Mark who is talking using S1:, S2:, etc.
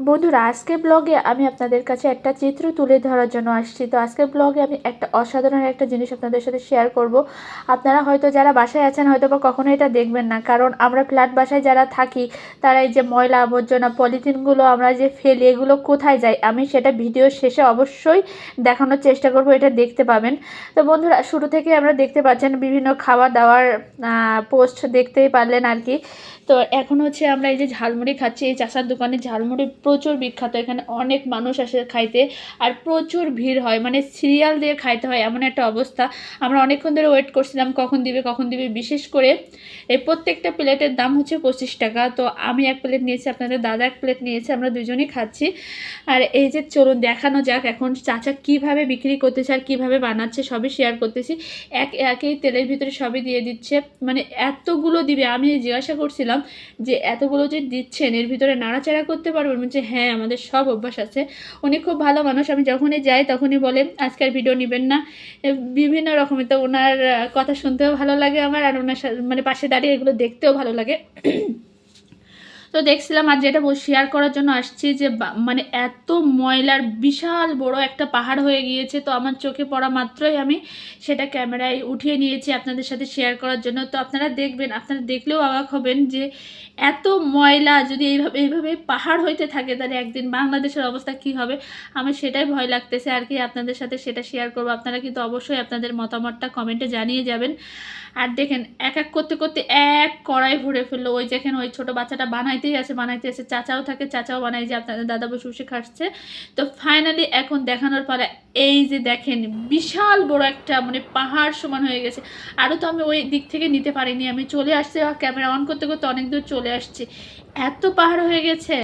S1: বন্ধুরা, আজকে ব্লগে আমি আপনাদের কাছে একটা চিত্র তুলে ধরার জন্য আসছি। তো আজকে ব্লগে আমি একটা অসাধারণ একটা জিনিস আপনাদের সাথে শেয়ার করব। আপনারা হয়তো যারা বাসায় আছেন হয়তো বা কখনো এটা দেখবেন না। কারণ আমরা ফ্ল্যাট বাসায় যারা থাকি, তারা এই যে ময়লা আবর্জনা, পলিথিনগুলো আমরা যে ফেলি, এগুলো কোথায় যাই আমি সেটা ভিডিও শেষে অবশ্যই দেখানোর চেষ্টা করব, এটা দেখতে পাবেন। তো বন্ধুরা, শুরু থেকে আমরা দেখতে পাচ্ছেন বিভিন্ন খাবার দাবার পোস্ট দেখতেই পারলেন আর কি। তো এখন হচ্ছে আমরা এই যে ঝালমুড়ি খাচ্ছি, এই চাষার দোকানে ঝালমুড়ি প্রচুর বিখ্যাত, এখানে অনেক মানুষ আসে খাইতে আর প্রচুর ভিড় হয় মানে সিরিয়াল দিয়ে খাইতে হয় এমন একটা অবস্থা। আমরা অনেকক্ষণ ধরে ওয়েট করছিলাম কখন দিবে কখন দিবে, বিশেষ করে এই প্রত্যেকটা প্লেটের দাম হচ্ছে পঁচিশ টাকা। তো আমি এক প্লেট নিয়েছি, আপনাদের দাদা এক প্লেট নিয়েছে, আমরা দুজনেই খাচ্ছি। আর এই যে চলুন দেখানো যাক এখন চাচা কীভাবে বিক্রি করতেছে আর কীভাবে বানাচ্ছে সবই শেয়ার করতেছি। এক, একেই তেলের ভিতরে সবই দিয়ে দিচ্ছে। মানে এতগুলো দিবে, আমি জিজ্ঞাসা করছিলাম যে এতগুলো যে দিচ্ছেন, এর ভিতরে নাড়াচাড়া করতে পারবেন? বলছে হ্যাঁ আমাদের সব অভ্যাস আছে। উনি খুব ভালো মানুষ। আমি যখনই যাই তখনই বলেন আজকের ভিডিও নেবেন না। বিভিন্ন রকমের তো ওনার কথা শুনতেও ভালো লাগে আমার, আর ওনার মানে পাশে দাঁড়িয়ে এগুলো দেখতেও ভালো লাগে। তো দেখছিলাম আর যেটা শেয়ার করার জন্য আসছি যে মানে এত ময়লার বিশাল বড় একটা পাহাড় হয়ে গিয়েছে, তো আমার চোখে পড়া মাত্রই আমি সেটা ক্যামেরায় উঠিয়ে নিয়েছি আপনাদের সাথে শেয়ার করার জন্য। তো আপনারা দেখবেন, আপনারা দেখলেও অবাক হবেন যে এত ময়লা যদি এইভাবে এইভাবে পাহাড় হইতে থাকে, তাহলে একদিন বাংলাদেশের অবস্থা কি হবে? আমার সেটাই ভয় লাগতেছে আর কি, আপনাদের সাথে সেটা শেয়ার করব। আপনারা কিন্তু অবশ্যই আপনাদের মতামতটা কমেন্টে জানিয়ে যাবেন। আর দেখেন, এক এক করতে করতে এক কড়াই ভরে ফেলল। ওই দেখেন, ওই ছোট বাচ্চাটা বানাইতেই আছে বানাইতে আছে চাচাও থাকে, চাচাও বানাই যে আপনাদের দাদা বসে বসে খাচ্ছে। তো ফাইনালি এখন দেখানোর পরে এই যে দেখেন, বিশাল বড় একটা মানে পাহাড় সমান হয়ে গেছে। আরও তো আমি ওই দিক থেকে নিতে পারিনি, আমি চলে আসছি ক্যামেরা অন করতে করতে অনেক দূর চলে আসছি। এত পাহাড় হয়ে গেছে।